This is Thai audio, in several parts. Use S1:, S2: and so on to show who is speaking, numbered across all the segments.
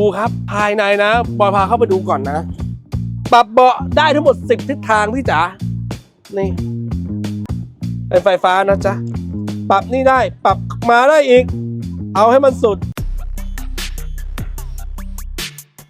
S1: ดูครับ ภายในนะบอยพาเข้าไปดูก่อนนะ ปรับเบาะได้ทั้งหมด 10 ทิศทางพี่จ๋านี่เป็นไฟฟ้านะจ๊ะ ปรับนี่ได้ปรับมาได้อีก เอาให้มันสุด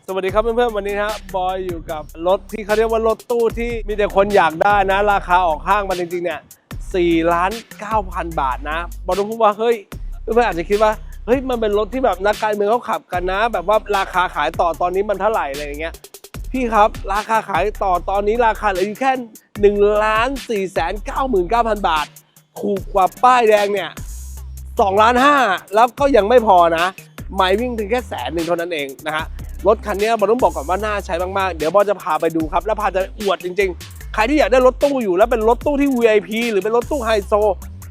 S1: สวัสดีครับเพื่อนๆวันนี้นะฮะบอยอยู่กับรถที่เขาเรียกว่ารถตู้ที่มีแต่คนอยากได้นะ ราคาออกห้างมันจริงๆเนี่ย4ล้าน9พันบาทนะบอยต้องพูดว่าเฮ้ยเพื่อนๆอาจจะคิดว่า ฮ้ยมันเป็นรถที่แบบนักการเมืองเขาขับกันนะ แบบว่าราคาขายต่อตอนนี้มันเท่าไหร่อะไรอย่างเงี้ยพี่ครับราคาขายต่อตอนนี้ราคาเหลืออยู่แค่1ล้าน4แสน99,000บาท ถูกกว่าป้ายแดงเนี่ย2ล้าน5แล้วก็ยังไม่พอนะไม่วิ่งถึงแค่แสนหนึ่งเท่านั้นเองนะฮะรถคันนี้บอต้องบอกก่อนว่าน่าใช้มาก ๆ เดี๋ยวบอจะพาไปดูครับ แล้วพาจะอวดจริง ๆ ใครที่อยากได้รถตู้อยู่แล้วเป็นรถตู้ที่ VIP หรือเป็นรถตู้ไฮโซ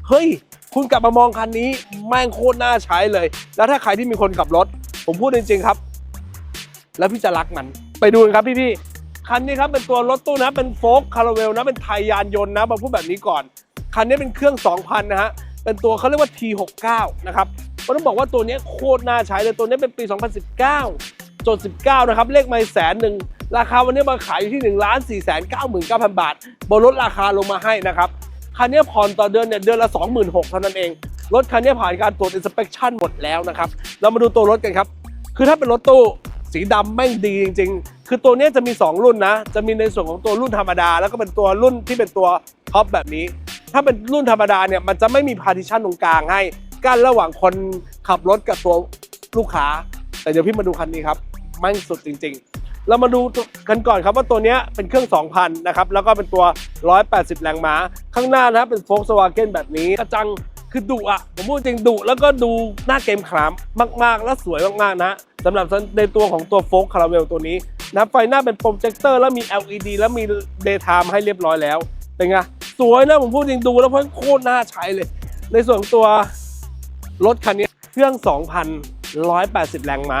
S1: เฮ้ย คุณกลับมามองคันนี้แม่งโคตรน่าใช้เลย แล้วถ้าใครที่มีคนขับรถ ผมพูดจริงๆครับ แล้วพี่จะรักมัน ไปดูกันครับพี่ๆคันนี้ครับเป็นตัวรถตู้นะเป็นโฟล์คคาราเวลนะเป็นไทยยานยนต์นะมาพูดแบบนี้ก่อน คันนี้เป็นเครื่อง 2,000 นะฮะเป็นตัวเขาเรียกว่า T69 นะครับก็ต้องบอกว่าตัวนี้โคตรน่าใช้เลยตัวนี้เป็นปี 2019จด19 นะครับ เลขไม่แสนหนึ่งราคาวันนี้มาขายอยู่ที่1ล้าน4 9 9 0 0 0บาท บนลดราคาลงมาให้นะครับ คันนี้ผ่อนต่อเดือนเนี่ยเดือนละ 26,000เท่านั้นเอง รถคันนี้ผ่านการตรวจ inspection หมดแล้วนะครับ เรามาดูตัวรถกันครับ คือถ้าเป็นรถตู้สีดำแม่งดีจริง ๆ คือตัวนี้จะมี 2 รุ่นนะ จะมีในส่วนของตัวรุ่นธรรมดา แล้วก็เป็นตัวรุ่นที่เป็นตัวท็อปแบบนี้ ถ้าเป็นรุ่นธรรมดาเนี่ยมันจะไม่มีพาร์ติชันตรงกลางให้กั้นระหว่างคนขับรถกับตัวลูกค้า แต่เดี๋ยวพี่มาดูคันนี้ครับแม่งสุดจริง ๆ เรามาดู กันก่อนครับว่าตัวนี้เป็นเครื่อง 2,000 นะครับ แล้วก็เป็นตัว 180 แรงม้า ข้างหน้านะครับเป็นโฟล์ s w a g e n แบบนี้กระจังคือดุอะผมพูดจริงดุแล้วก็ดูหน้าเกมขามมาก ๆ และสวยมาก ๆ นะสำหรับในตัวของตัวโฟล์คาราเวลตัวนี้นะไฟหน้าเป็นโปรเจคเตอร์แล้วมี LED แล้วมี daytime ให้เรียบร้อยแล้ว เป็นไง สวยนะผมพูดจริงดูแล้วเพิ่งโคตรน่าใช้เลย ในส่วนของตัวรถคันนี้เครื่อง 2,180 แรงม้า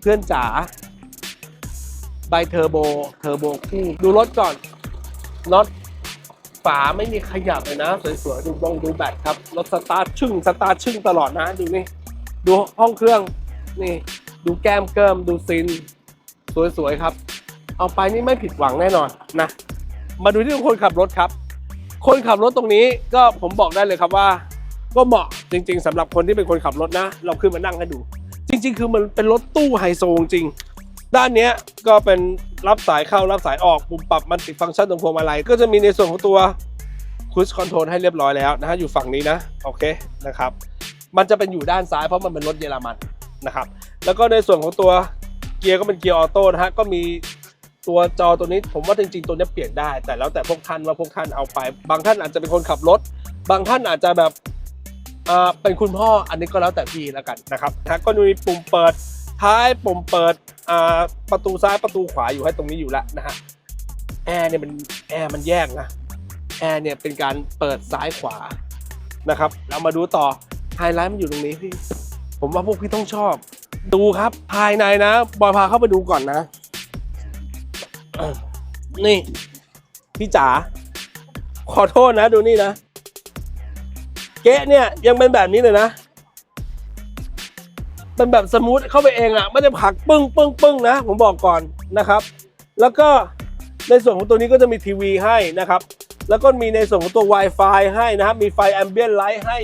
S1: เพื่อนจ๋า ไบเทอร์โบเทอร์โบคู่ดูรถก่อนน็อตฝาไม่มีขยับเลยนะสวยๆดูบองดูแบตครับรถสตาร์ทชึ่งสตาร์ทชึ่งตลอดนะดูนี่ดูห้องเครื่องนี่ ดูแก้มเกิมดูซิน สวยๆครับ เอาไปนี่ไม่ผิดหวังแน่นอนนะ มาดูที่คนขับรถครับ คนขับรถตรงนี้ก็ผมบอกได้เลยครับว่า ก็เหมาะจริง ๆสำหรับคนที่เป็นคนขับรถนะ เราขึ้นมานั่งให้ดู จริง ๆ คือมันเป็นรถตู้ไฮโซจริง ด้านนี้ก็เป็นรับสายเข้ารับสายออกปุ่มปรับมันติดฟังก์ชันตรงพวงมาลัยก็จะมีในส่วนของตัวคูชคอนโทรลให้เรียบร้อยแล้วนะฮะอยู่ฝั่งนี้นะโอเคนะครับ มันจะเป็นอยู่ด้านซ้ายเพราะมันเป็นรถเยอรมันนะครับ แล้วก็ในส่วนของตัวเกียร์ก็เป็นเกียร์ออโต้นะฮะก็มีตัวจอตัวนี้ผมว่าจริงๆตัวนี้เปลี่ยนได้ แต่แล้วแต่พวกท่านว่าพวกท่านเอาไป บางท่านอาจจะเป็นคนขับรถ บางท่านอาจจะแบบอ่าเป็นคุณพ่ออันนี้ก็แล้วแต่พี่แล้วกันนะครับนะก็มีปุ่มเปิด ท้ายปุ่มเปิดประตูซ้ายประตูขวาอยู่ให้ตรงนี้อยู่แล้วนะฮะแอร์เนี่ยมันแอร์มันแยกนะแอร์เนี่ยเป็นการเปิดซ้ายขวานะครับ เรามาดูต่อไฮไลท์มันอยู่ตรงนี้พี่ ผมว่าพวกพี่ต้องชอบ ดูครับภายในนะ บอยพาเข้าไปดูก่อนนะ นี่ พี่จ๋าขอโทษนะดูนี่นะ เก๊ะเนี่ยยังเป็นแบบนี้เลยนะ เป็นแบบสมูทเข้าไปเองอะ่ะไม่ได้ผักปึ้งปึ้งปึ้งนะ ผมบอกก่อนนะครับ แล้วก็ในส่วนของตัวนี้ก็จะมีทีวีให้นะครับ แล้วก็มีในส่วนของตัว Wi-Fi ให้นะครับ มีไฟแอมเบียนไลท์ให้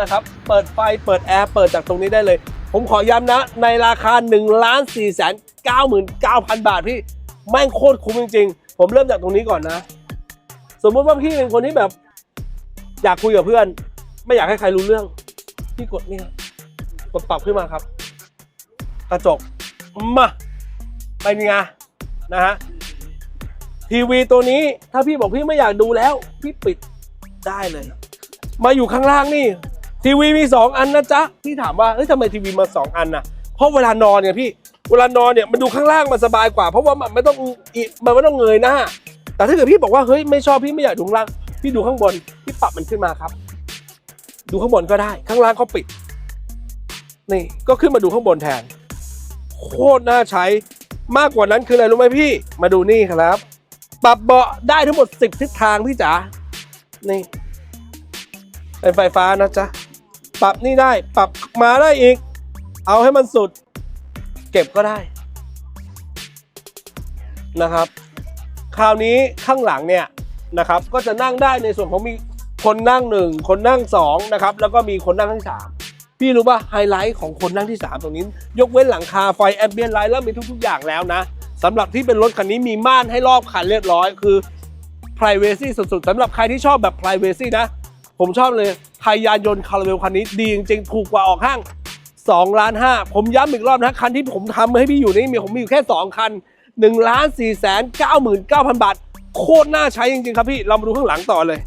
S1: นะครับ เปิดไฟเปิดแอร์เปิดจากตรงนี้ได้เลย ผมขอย้ำนะ ในราคา1ล้าน4แสน99,000 บาทพี่ แม่งโคตรคุ้มจริง ๆ ผมเริ่มจากตรงนี้ก่อนนะ สมมติว่าพี่เป็นคนที่แบบ อยากคุยกับเพื่อน ไม่อยากให้ใครรู้เรื่อง พี่กดนี่ครับ กดปรับขึ้นมาครับ กระจกมาเป็นไงนะฮะทีวีตัวนี้ถ้าพี่บอกพี่ไม่อยากดูแล้ว พี่ปิดได้เลย มาอยู่ข้างล่างนี่ ทีวีมีสองอันนะจ๊ะพี่ถามว่าเฮ้ยทำไมทีวีมาสองอันนะเพราะเวลานอนเนี่ยพี่เวลานอนเนี่ยมันดูข้างล่างมันสบายกว่า เพราะว่ามันไม่ต้องอิมันไม่ต้องเงยหน้า แต่ถ้าเกิดพี่บอกว่าเฮ้ยไม่ชอบพี่ไม่อยากดูข้างล่าง พี่ดูข้างบนพี่ปรับมันขึ้นมาครับ ดูข้างบนก็ได้ข้างล่างก็ปิด นี่ก็ขึ้นมาดูข้างบนแทน โคตรน่าใช้มากกว่านั้นคืออะไรรู้ไหมพี่ มาดูนี่ครับ ปรับเบาะได้ทั้งหมด 10 ทิศทางพี่จ๋านี่เป็นไฟฟ้านะจ๊ะปรับนี่ได้ปรับมาได้อีก เอาให้มันสุด เก็บก็ได้นะครับ คราวนี้ข้างหลังเนี่ยนะครับ ก็จะนั่งได้ในส่วนของมีคนนั่งหนึ่งคนนั่งสองนะครับ แล้วก็มีคนนั่งที่สาม พี่รู้ป่ะไฮไลท์ของคนนั่งที่สามตรงนี้ ยกเว้นหลังคาไฟแอมเบียนไลท์แล้วมีทุก ๆ อย่างแล้วนะสำหรับที่เป็นรถคันนี้มีม่านให้รอบคันเรียบร้อยคือ privacy สุดๆสำหรับใครที่ชอบแบบ privacy นะ ผมชอบเลยไทยยานยนต์คาราเวลคันนี้ดีจริงๆถูกกว่าออกห้าง2ล้าน5ผมย้ำอีกรอบนะคันที่ผมทำให้พี่อยู่นี่มีผมมีอยู่แค่ 2 คัน1ล้าน4แสน99,000 บาท โคตรน่าใช้จริงๆครับพี่ เรามาดูข้างหลังต่อเลย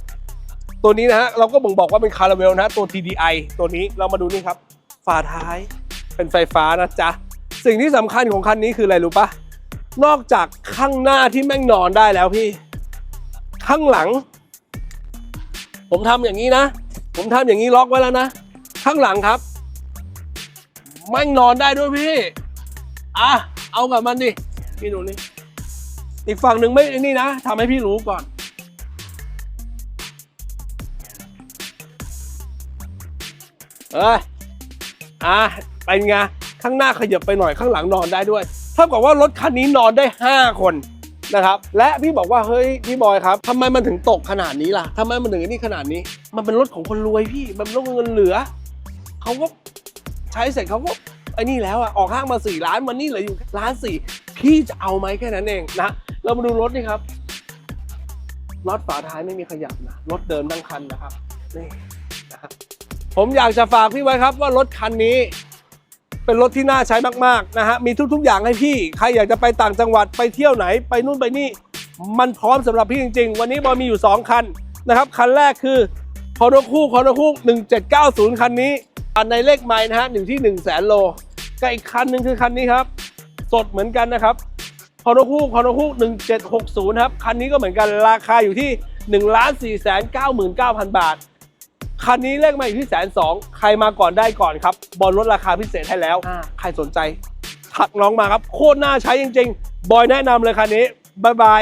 S1: ตัวนี้นะฮะเราก็บ่งบอกว่าเป็นคาราเวลนะตัว TDI ตัวนี้เรามาดูนี่ครับฝาท้ายเป็นไฟฟ้านะจ๊ะ สิ่งที่สำคัญของคันนี้คืออะไรรู้ปะนอกจากข้างหน้าที่แม่งนอนได้แล้วพี่ ข้างหลัง ผมทำอย่างนี้นะ ผมทำอย่างนี้ล็อกไว้แล้วนะ ข้างหลังครับแม่งนอนได้ด้วยพี่อะเอากับมันดิพี่ดูนี่อีกฝั่งหนึ่งไม่ไอ้นี่นะทำให้พี่รู้ก่อน เอ้ยอะเป็นไงข้างหน้าขยับไปหน่อยข้างหลังนอนได้ด้วยเท่ากับว่ารถคันนี้นอนได้ 5 คนนะครับและพี่บอกว่าเฮ้ยพี่บอยครับทำไมมันถึงตกขนาดนี้ล่ะทำไมมันถึงนี่ขนาดนี้ มันเป็นรถของคนรวยพี่มันรถเงินเหลือเขาก็ใช้เสร็จเขาก็ไอ้นี่แล้วอะออกห้างมา4ล้านมันนี่เหลืออยู่ล้านสี่พี่จะเอาไหมแค่นั้นเองนะเรามาดูรถนี่ครับน็อตฝาท้ายไม่มีขยับนะรถเดินทั้งคันนะครับนี่นะครับ ผมอยากจะฝากพี่ไว้ครับว่ารถคันนี้เป็นรถที่น่าใช้มากๆนะฮะมีทุกๆอย่างให้พี่ ใครอยากจะไปต่างจังหวัดไปเที่ยวไหน ไปนู่นไปนี่ มันพร้อมสำหรับพี่จริง ๆ วันนี้บอยมีอยู่ 2 คันนะครับ คันแรกคือคอนโดคู่คอนโดคู่1790 คันนี้อันในเลขไม้นะฮะหนึ่งที่1 0 0 0 0แสนโลกับอีกคันหนึ่งคือคันนี้ครับ สดเหมือนกันนะครับคอนโดคู่คอนโดคู่1760ครับคันนี้ก็เหมือนกันราคาอยู่ที่1ล้าน4แสน99,000 บาท คันนี้เลขมาอยู่ที่แสนสองใครมาก่อนได้ก่อนครับ บอลลดราคาพิเศษให้แล้วใครสนใจ ทักน้องมาครับ โคตรน่าใช้จริง ๆ บอยแนะนำเลยคันนี้บ๊ายบาย